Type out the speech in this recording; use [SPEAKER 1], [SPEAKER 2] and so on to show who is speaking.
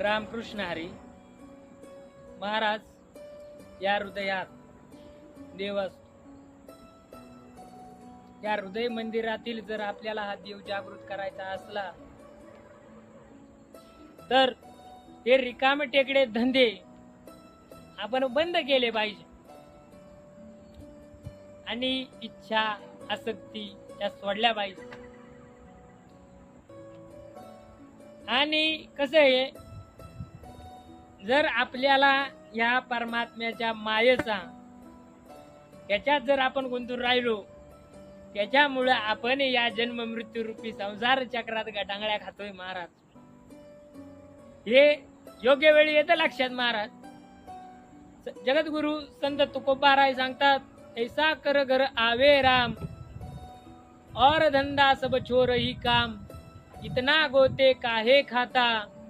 [SPEAKER 1] रामकृष्ण हरी महाराज या हृदयात देवस. या हृदय मंदिरातील जर आपल्याला हा देव जागृत करायचा असला तर हे रिकामे टेकडे धंदे आपण बंद केले पाहिजे. आणि इच्छा आसक्ती त्या सोडल्या पाहिजे. आणि कसं आहे जर आपल्याला या परमात्म्याच्या मायेचा याच्यात जर आपण गुंतून राहिलो त्याच्यामुळे आपण या जन्म मृत्यू रूपी संसार चक्रात गटांगळ्या खातोय महाराज. हे योग्य वेळी येतं लक्षात महाराज. जगद्गुरु संत तुकोबाराय सांगतात ऐसा कर घर आवे राम और धंदा सब छोर ही काम इतना गोते काहे खाता